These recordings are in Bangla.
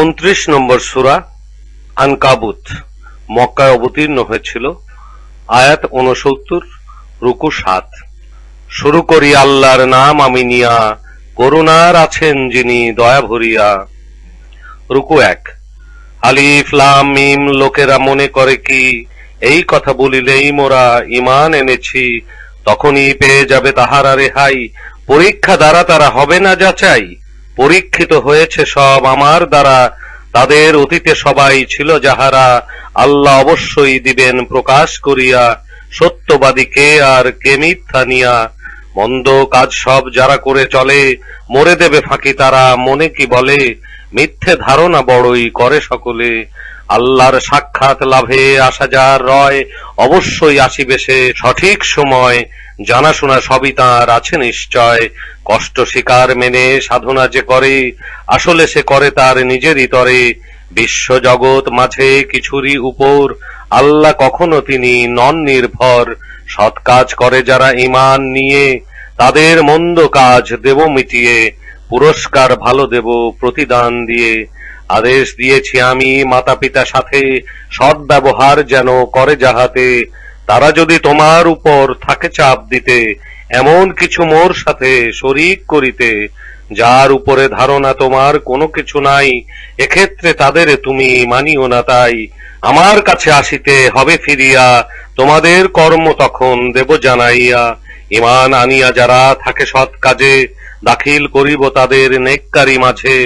উনত্রিশ নম্বর সূরা আনকাবুত। মক্কায় অবতীর্ণ হয়েছিল আয়াত উনসত্তর রুকু সাত। শুরু করি আল্লাহর নাম আমি নিয়া, করুণার আছেন যিনি, দয়া ভরিয়া। রুকু এক। আলিফ, লাম, মিম, লোকেরা মনে করে কি, এই কথা বলিলেই মোরা ইমান এনেছি, তখনই পেয়ে যাবে তাহারা রেহাই। পরীক্ষা দ্বারা তারা হবে না যাচাই। পরীক্ষিত হয়েছে সব আমার দ্বারা। তাদের অতীতে সবাই ছিল যাহারা আল্লাহ অবশ্যই দিবেন প্রকাশ করিয়া, সত্যবাদী কে আর কে মিথ্যা নিয়া। মন্দ কাজ সব যারা করে চলে, মরে দেবে ফাঁকি তারা। মনে কি বলে? মিথ্যে ধারণা বড়ই করে সকলে। আল্লাহর সাক্ষাৎ লাভে আসা যার রয়, অবশ্যই আসিবে সে সঠিক সময়। জানাশোনা সবই তাঁর আছে নিশ্চয়। কষ্ট শিকার মেনে সাধনা যে করে, আসলে সে করে তার নিজেরই তরে। বিশ্ব জগৎ মাঝে কিছুরই উপর, আল্লাহ কখনো তিনি নন নির্ভর সৎ কাজ করে যারা ইমান নিয়ে, তাদের মন্দ কাজ দেব মিটিয়ে, পুরস্কার ভালো দেব প্রতিদান দিয়ে। আদেশ দিয়েছি আমি মাতা পিতা সাথে সদ্ব্যবহার যেন করে যাহাতে। তারা যদি তোমার উপর থাকে চাপ দিতে, এমন কিছু মোর সাথে শরিক করিতে, যার উপরে ধারণা তোমার কোনো কিছু নাই, এক্ষেত্রে তাদের তুমি মানিও না তাই। আমার কাছে আসিতে হবে ফিরিয়া, তোমাদের কর্ম তখন দেব জানাইয়া। ইমান আনিয়া যারা থাকে সৎ কাজে, দাখিল করিব তাদের নেককারি মাঝে।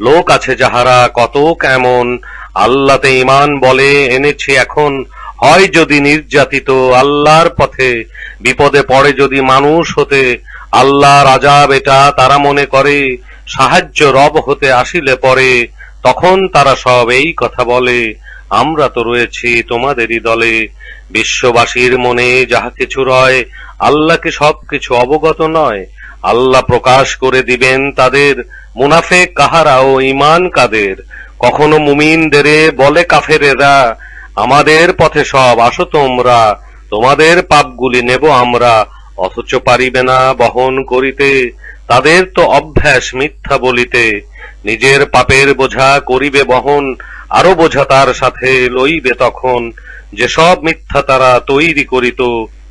লোক আছে যাহারা কত কেমন আল্লাতে ইমান বলে এনেছি এখন হয় যদি নির্যাতিত, আল্লাহর পথে বিপদে পড়ে যদি মানুষ হতে, আল্লাহর আজাব এটা তারা মনে করে, সাহায্য রব হতে আসিলে পরে, তখন তারা সব এই কথা বলে, আমরা তো রয়েছি তোমাদেরই দলে, বিশ্ববাসীর মনে যাহা কিছু রয়, আল্লাহকে সবকিছু অবগত নয়, আল্লাহ প্রকাশ করে দিবেন তাদের, মুনাফেক কাহারা ও ইমান কাদের, কখনো মুমিনদেরে বলে কাফেরেরা আমাদের পথে সব, আসো তোমরা। তোমাদের পাপগুলি নেব আমরা। অথচ পারিবে না বহন করিতে। তাদের তো অভ্যাস মিথ্যা বলিতে। নিজের পাপের বোঝা করিবে বহন, আরও বোঝা তার সাথে লইবে তখন। যেসব মিথ্যা তারা তৈরি করিত,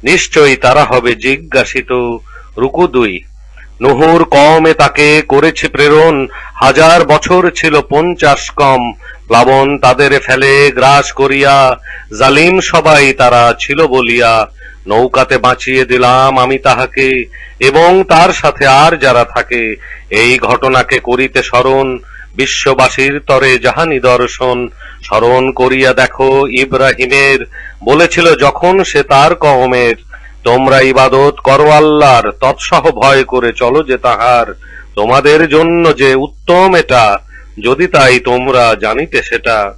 নিশ্চয়ই তারা হবে জিজ্ঞাসিত। রুকু দুই। নুহুর কমে তাকে করেছে প্রেরণ। হাজার বছর ছিল পঞ্চাশ কম। প্লাবন তাদের ফেলে গ্রাস করিয়া, জালিম সবাই তারা ছিল বলিয়া, নৌকাতে বাঁচিয়ে দিলাম আমি তাহাকে, এবং তার সাথে আর যারা থাকে, এই ঘটনাকে করিতে স্মরণ, বিশ্ববাসীর তরে যাহা নিদর্শন স্মরণ করিয়া দেখো ইব্রাহিমের, বলেছিল যখন সে তার কওমের, তোমরা ইবাদত করো আল্লাহর, তৎসহ ভয় করে চলো যে তাহার, তোমাদের জন্য যে উত্তম এটা যদি তাই তোমরা জানিতে সেটা,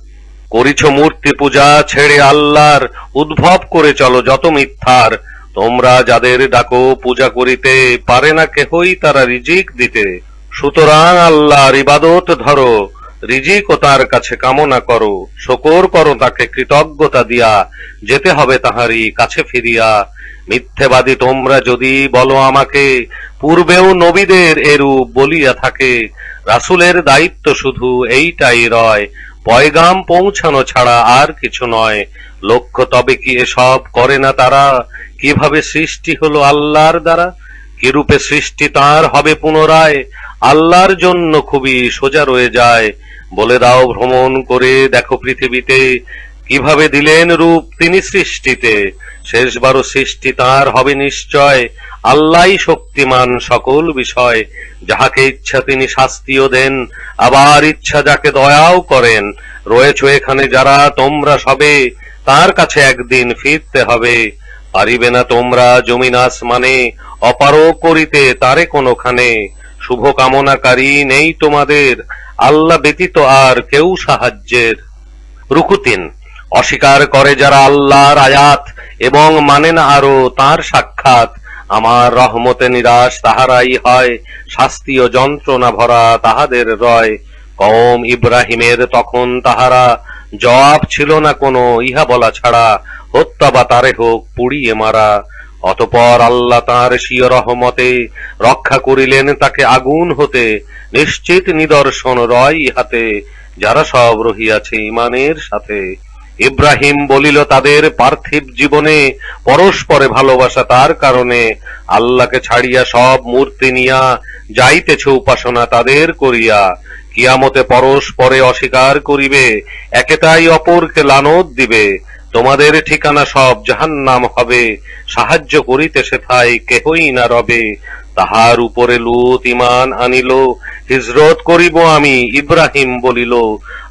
করিছ মূর্তি পূজা ছেড়ে আল্লাহর উদ্ভব করে চলো যত মিথ্যার। তোমরা যাদের ডাকো পূজা করিতে পারে না কেহই তারা রিজিক দিতে। সুতরাং আল্লাহর ইবাদত ধরো রিজিক ও তার কাছে কামনা করো, শকর করো তাকে কৃতজ্ঞতা দিয়া, যেতে হবে তাহারই কাছে ফিরিয়া। মিথ্যেবাদী তোমরা যদি বলো আমাকে, পূর্বেও নবীদের এরূপ বলিয়া থাকে। রাসূলের দায়িত্ব শুধু এইটাই রয়, পয়গাম পৌঁছানো ছাড়া আর কিছু নয়। লক্ষ্য তবে কি এসব করে না তারা? কীভাবে সৃষ্টি হলো আল্লাহর দ্বারা? কিরূপে সৃষ্টি তার হবে পুনরায়? আল্লাহর জন্য খুবই সোজা রয়ে যায়। বলে দাও ভ্রমণ করে দেখো পৃথিবীতে কীভাবে দিলেন রূপ তিনি সৃষ্টিতে? শেষবারও সৃষ্টি তার হবে নিশ্চয়। আল্লাহই শক্তিমান সকল বিষয়। যাহাকে ইচ্ছা তিনি শাস্তিও দেন। আবার ইচ্ছা যাকে দয়াও করেন। রয়েছ এখানে যারা তোমরা সবে। তার কাছে একদিন ফিরতে হবে। পারিবে না তোমরা জমিন আসমানে। অপারো করিতে তারে কোনোখানে। শুভ কামনাকারী নেই তোমাদের। আল্লাহ ব্যতীত আর কেউ সাহায্যের। রুকুতিন অস্বীকার করে যারা আল্লাহর আয়াত এবং মানে না আরও তার সাক্ষাৎ, আমার রহমতে নিরাশ তাহারাই হয়, শাস্তি ও যন্ত্রণা ভরা তাহাদের রয়। কম ইব্রাহিমের তখন তাহারা জবাব ছিল না কোনো, ইহা বলা ছাড়া, হত্যা বা তারে হোক পুড়িয়ে মারা। অতপর আল্লাহ তাঁর স্বীয় রহমতে রক্ষা করিলেন তাকে আগুন হতে, নিশ্চিত নিদর্শন রয় ইহাতে, যারা সব রহিয়াছে ইমানের সাথে। ইব্রাহিম বলিল, তাদের পার্থিব জীবনে পরস্পরে ভালোবাসা তার কারণে আল্লাহকে ছাড়িয়া সব মূর্তি নিয়া যাইতেছে উপাসনা তাদের করিয়া। কিয়ামতে পরস্পরে অস্বীকার করিবে একেতাই অপরকে লানত দিবে। তোমাদের ঠিকানা সব জাহান্নাম হবে, সাহায্য করিতে সেথায় কেহই না রবে। তাহার উপরে লুত ইমান আনিল হিজরত করিব আমি, ইব্রাহিম বলিল,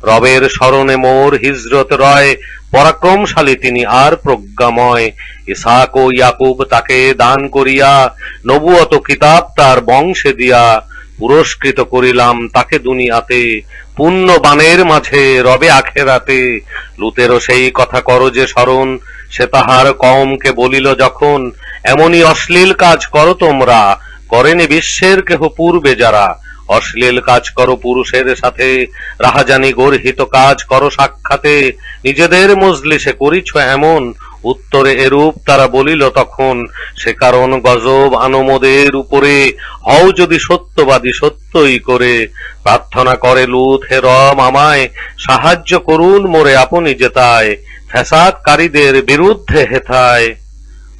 রবের স্মরণে মোর হিজরত রয়, পরাক্রমশালী তিনি আর প্রজ্ঞাময়। ইসাক ও ইয়াকুব তাকে দান করিয়া নবুয়ত কিতাব তার বংশে দিয়া পুরস্কৃত করিলাম। তাকে দুনিয়াতে পুণ্য বানের মাঝে রবে আখেরাতে। লুতেরও সেই কথা করো যে স্মরণ, সে তাহার কমকে বলিল যখন, এমনই অশ্লীল কাজ করো তোমরা, করেনি বিশ্বের কেহ পূর্বে যারা অশ্লীল কাজ করো পুরুষের সাথে, রাহাজানি গর্হিত কাজ করো সাক্ষাতে, নিজেদের মজলিসে করিছ এমন। উত্তরে এরূপ তারা বলিল, তখন সে কারণ গজব আনমোদের উপরে। হও যদি সত্যবাদী সত্যই করে। প্রার্থনা করে লুথ হে রম আমায়, সাহায্য করুন মোরে আপনি জেতায়। ফ্যাসাদকারীদের বিরুদ্ধে হেথায়।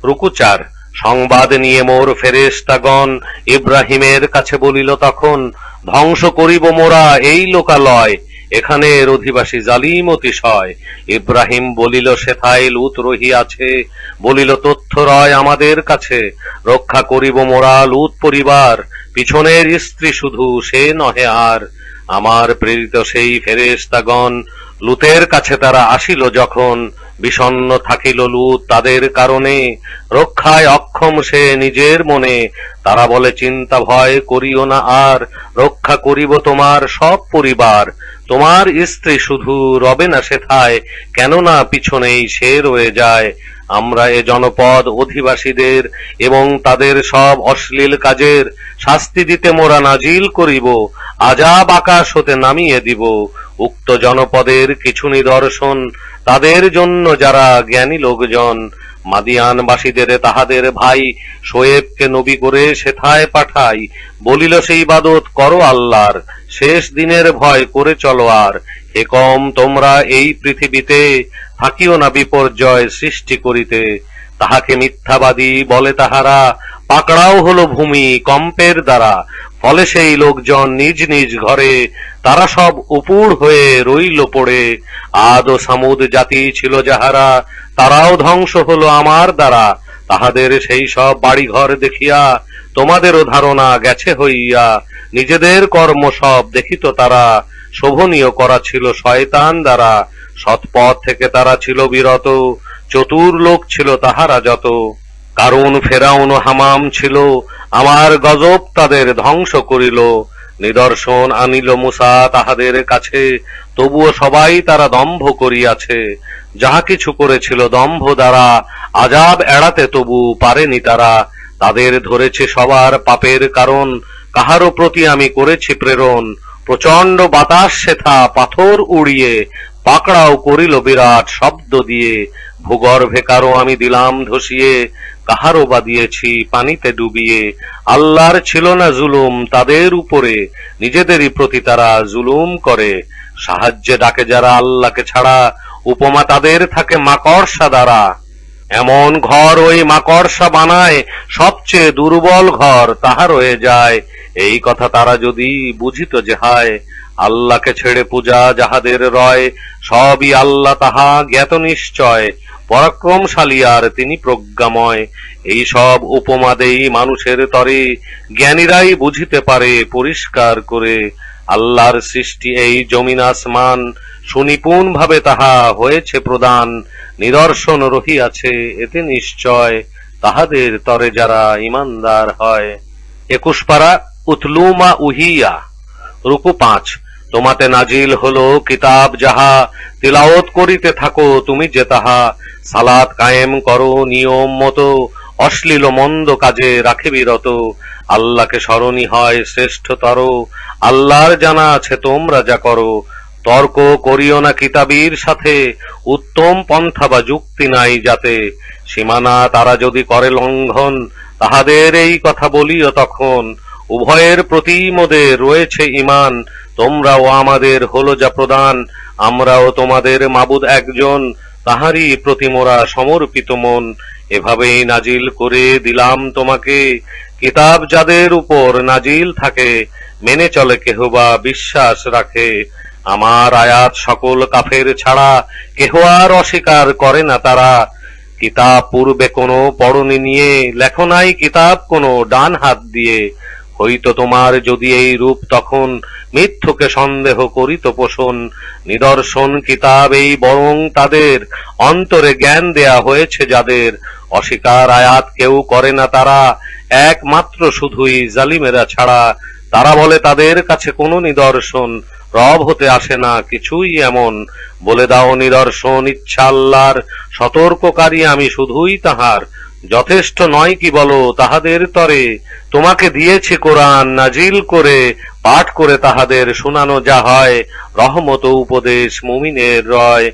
রুকুচার সংবাদ নিয়ে মোর ফেরেশতাগণ ইব্রাহিমের কাছে বলিল, তখন ধ্বংস করিব মোরা এই লোকালয়। এখানের অধিবাসী জালিম অতিশয়। ইব্রাহিম বলিল, সেথায় লুত রহিয়াছে। বলিল, তথ্য রয় আমাদের কাছে। রক্ষা করিব মোরা লুত পরিবার। পিছনের স্ত্রী শুধু, সে নহে আর। আমার প্রেরিত সেই ফেরেশতাগণ লুতের কাছে তারা আসিল, যখন বিষণ্ণ থাকিল লুত তাদের কারণে। রক্ষায় অক্ষম সে নিজের মনে। তারা বলে, চিন্তা ভয় করিও না আর। রক্ষা করিব তোমার সব পরিবার। তোমার স্ত্রী শুধু রবে না সেথায়। কেননা পিছনেই সে রয়ে যায়। আমরা এ জনপদ অধিবাসীদের এবং তাদের সব অশ্লীল কাজের শাস্তি দিতে মোরা নাজিল করিব। আজাব আকাশ হতে নামিয়ে দিব। উক্ত জনপদের কিছু নিদর্শন তাদের জন্য যারা জ্ঞানী লোকজন, মাদিয়ানবাসীদের, তাহাদের ভাই শোয়েবকে নবী করে সেথায় পাঠাই, বলিল সেই বাদত করো আল্লাহর, শেষ দিনের ভয় করে চলো আর। হে কম তোমরা এই পৃথিবীতে থাকিও না বিপর্যয় সৃষ্টি করিতে। তাহাকে মিথ্যাবাদী বলে তাহারা, পাকড়াও হলো ভূমি কম্পের দ্বারা। ফলে সেই লোকজন নিজ নিজ ঘরে তারা সব উপুর হয়ে রইল পড়ে। আদ ও সামুদ জাতি ছিল যাহারা, তারাও ধ্বংস হলো আমার দ্বারা। তাহাদের সেই সব বাড়িঘর দেখিয়া তোমাদেরও ধারণা গেছে হইয়া। নিজেদের কর্ম সব দেখিত তারা, শোভনীয় করা ছিল শয়তান দ্বারা। সৎপথ থেকে তারা ছিল বিরত, চতুর লোক ছিল তাহারা যত। কারণ ফেরাউন, হামাম ছিল আমার গজব তাদের ধ্বংস করিল, নিদর্শন আনিল মুসা তাহাদের কাছে, তবুও সবাই তারা দম্ভ করিয়াছে। যাহা কিছু করেছিল দম্ভ দ্বারা, আজাব এড়াতে তবু পারেনি তারা। তাদের ধরেছে সবার পাপের কারণ, কাহারও প্রতি আমি করেছি প্রেরণ। প্রচণ্ড বাতাস সেথা পাথর উড়িয়ে, পাকড়াও করিল বিরাট শব্দ দিয়ে। ভূগর্ভে কারও আমি দিলাম ধসিয়ে কাহারও বা দিয়েছি পানিতে ডুবিয়ে। আল্লাহর ছিল না জুলুম তাদের উপরে। নিজেদেরই প্রতি তারা জুলুম করে। সাহায্যে ডাকে যারা আল্লাহকে ছাড়া, উপমা তাদের থাকে মাকড়সা দ্বারা। এমন ঘর ওই মাকড়সা বানায়, সবচেয়ে দুর্বল ঘর তাহা রয়ে যায়। এই কথা তারা যদি বুঝিত যে হায়, আল্লাহকে ছেড়ে পূজা যাহাদের রয়, সবই আল্লাহ তাহা জ্ঞাত নিশ্চয়। পরাক্রমশালী আর তিনি প্রজ্ঞাময়। এই সব উপমা দেই মানুষের তরে জ্ঞানীরাই বুঝিতে পারে, পরিষ্কার করে আল্লাহর সৃষ্টি এই জমিন আসমান সুনিপুণ ভাবে তাহা হয়েছে প্রদান, নিদর্শন রহিয়াছে, এতে নিশ্চয় তাহাদের তরে যারা ইমানদার হয়। একুশ পারা, উতলুমা উহিয়া, রুকু পাঁচ। তোমাতে নাজিল হলো কিতাব যাহা, তিলাওত করিতে থাকো তুমি যে তাহা। সালাত কায়েম করো নিয়ম মতো, অশ্লীল মন্দ কাজে রাখে বিরত। আল্লাহকে স্মরণী হয় শ্রেষ্ঠতর। আল্লাহর জানা আছে তোমরা যা করো। তর্ক করিও না কিতাবীর সাথে, উত্তম পন্থা বা যুক্তি নাই যাতে। সীমানা তারা যদি করে লঙ্ঘন, তাহাদের এই কথা বলিও তখন। উভয়ের প্রতি মোদের রয়েছে ইমান তোমরাও আমাদের হলো যা প্রদান আমরাও তোমাদের মাবুদ একজন, তাহারই প্রতি মোরা সমর্পিত মন। এভাবেই নাজিল করে দিলাম তোমাকে। কিতাব যাদের উপর নাজিল থাকে, মেনে চলে কেহ বা বিশ্বাস রাখে। আমার আয়াত সকল কাফের ছাড়া কেহ আর অস্বীকার করে না তারা। কিতাব পূর্বে কোনো পড়নি নিয়ে লেখনাই কিতাব কোনো ডান হাত দিয়ে। হইতো তোমার যদি এই রূপ তখন মিথ্যকে সন্দেহ করিত পোষণ। নিদর্শন কিতাব এই বরং তাদের অন্তরে জ্ঞান দেয়া হয়েছে যাদের। অস্বীকার আয়াত কেউ করে না তারা। একমাত্র শুধুই জালিমেরা ছাড়া। তারা বলে, তাদের কাছে কোনো নিদর্শন। রব হতে আসে না, কিছুই এমন। বলে দাও নিদর্শন, ইচ্ছা আল্লাহর। সতর্ককারী আমি শুধুই তাহার। যথেষ্ট নয় কি বলো তাহাদের তরে? তোমাকে দিয়েছি কোরআন নাজিল করে, পাঠ করে তাহাদের শোনানো যা হয়, রহমত উপদেশ মুমিনের রয়।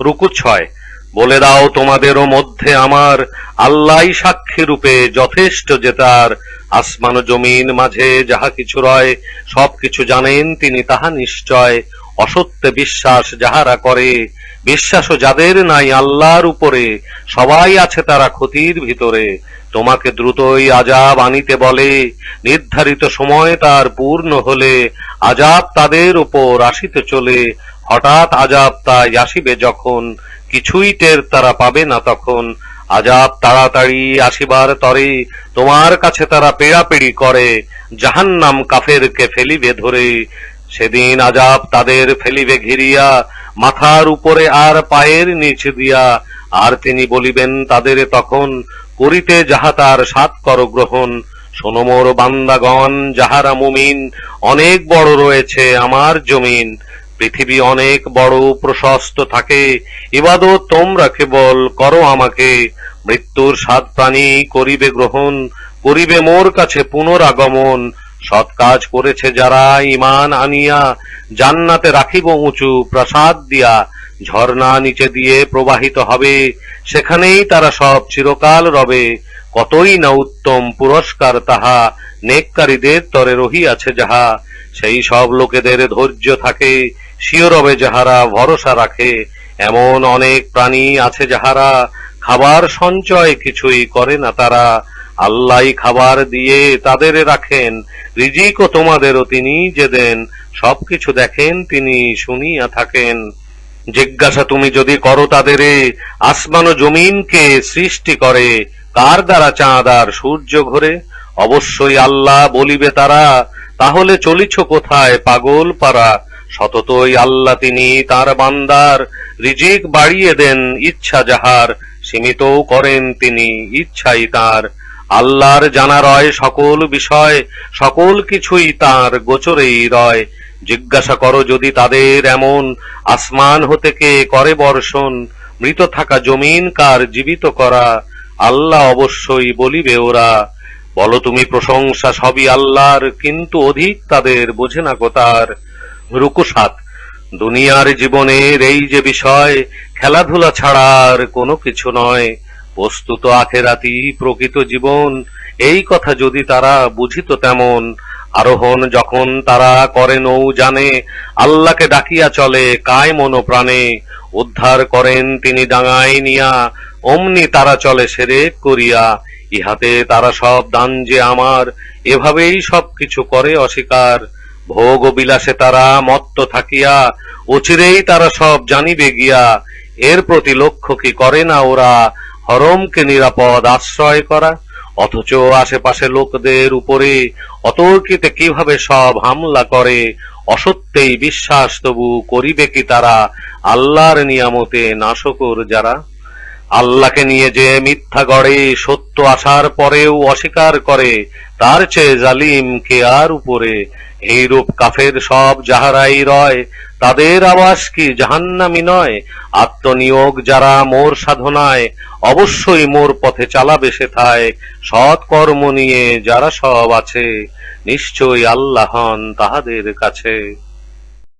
রুকু ছয়, বলে দাও তোমাদেরও মধ্যে আমার আল্লাহই সাক্ষী রূপে যথেষ্ট যে তার আসমান জমিন মাঝে যাহা কিছু রয় সব কিছু জানেন তিনি তাহা নিশ্চয়। অসত্যে বিশ্বাস যাহারা করে, বিশ্বাসও যাদের নাই আল্লাহর উপরে, সবাই আছে তারা ক্ষতির ভিতরে। তোমাকে দ্রুতই আজাব আনিতে বলে, নির্ধারিত সময় তার পূর্ণ হলে আজাব তাদের উপর আসিতে চলে। হঠাৎ আজাব তাই আসিবে যখন, কিছুই টের তারা পাবে না তখন। আজাব তাড়াতাড়ি আসিবার তরে তোমার কাছে তারা পেড়াপেড়ি করে, জাহান্নাম কাফেরকে ফেলিবে ধরে। সেদিন আজাব তাদের ফেলিবে ঘিরিয়া, মাথার উপরে আর পায়ের নিচে দিয়া। আর তিনি বলিবেন, তাদের তখন করিতে যাহা তার সাত কর গ্রহণ। সোনমোর বান্দাগণ, যাহারা মুমিন, অনেক বড় রয়েছে আমার জমিন। পৃথিবী অনেক বড়, প্রশস্ত থাকে। ইবাদত তোমরা কেবল করো আমাকে। মৃত্যুর সাত প্রাণী করিবে গ্রহণ, করিবে মোর কাছে পুনরাগমন। সৎ কাজ করেছে যারা ইমান আনিয়া জান্নাতে রাখিব উঁচু প্রসাদ দিয়া, ঝর্ণা নিচে দিয়ে প্রবাহিত হবে, সেখানেই তারা সব চিরকাল রবে। কতই না উত্তম পুরস্কার তাহা নেককারীদের তরে রহিয়াছে যাহা, সেই সব লোকেদের ধৈর্য থাকে শিয়রবে যাহারা ভরসা রাখে। এমন অনেক প্রাণী আছে যাহারা খাবার সঞ্চয় কিছুই করে না তারা। আল্লাহই খাবার দিয়ে তাদের রাখেন, রিজিকও তোমাদেরও তিনি যে দেন, সবকিছু দেখেন তিনি, শুনিয়া থাকেন। জিজ্ঞাসা তুমি যদি করো তাদের, আসমান ও জমিনকে সৃষ্টি করে, কার দ্বারা চাঁদ আর সূর্য ঘোরে? অবশ্যই আল্লাহ বলিবে তারা, তাহলে চলিছ কোথায় পাগল পারা? সততই আল্লাহ তিনি তার বান্দার রিজিক বাড়িয়ে দেন ইচ্ছা যাহার, সীমিতও করেন তিনি ইচ্ছাই তার। আল্লাহর জানা রয় সকল বিষয়, সকল কিছুই তার গোচরেই রয়। জিজ্ঞাসা করো যদি তাদের এমন আসমান হতে কে করে বর্ষণ, মৃত থাকা জমিন কার জীবিত করা? আল্লাহ অবশ্যই বলিবে ওরা, বলো তুমি প্রশংসা সবই আল্লাহর, কিন্তু অধিক তাদের বোঝে না কোতার রুকু সাত, দুনিয়ার জীবনের এই যে বিষয়, খেলাধুলা ছাড়ার কোনো কিছু নয়। বস্তুত আখেরাতি প্রকৃত জীবন, এই কথা যদি তারা বুঝিত তেমন, আরোহণ যখন তারা করে নৌ জানে, আল্লাহকে ডাকিয়া চলে কায় মন প্রাণে উদ্ধার করেন তিনি ডাঙায় নিয়া, অমনি তারা চলে সেরে করিয়া, ইহাতে তারা সব দান যে আমার, এভাবেই সব কিছু করে অস্বীকার। ভোগ বিলাসে তারা মত্ত থাকিয়া, অচিরেই তারা সব জানিবে গিয়া, এর প্রতি লক্ষ্য কি করে না ওরা হরমকে নিরাপদ আশ্রয় করা, অথচ আশেপাশে লোকদের উপরে অতর্কিতে কীভাবে সব হামলা করে, অসত্যেই বিশ্বাস তবু করিবে কি তারা? আল্লাহর নিয়ামতে নাশকর যারা? আল্লাহকে নিয়ে যে মিথ্যা গড়ে, সত্য আসার পরেও অস্বীকার করে, তার চেয়ে জালিম কে আর উপরে? এইরূপ কাফের সব যাহারাই রয় তাদের আবাস কি জাহান্নামি নয়? আত্মনিয়োগ যারা মোর সাধনায়, অবশ্যই মোর পথে চালাবে সেথায়। সৎ কর্ম নিয়ে যারা সব আছে, নিশ্চয়ই আল্লাহ হন তাহাদের কাছে।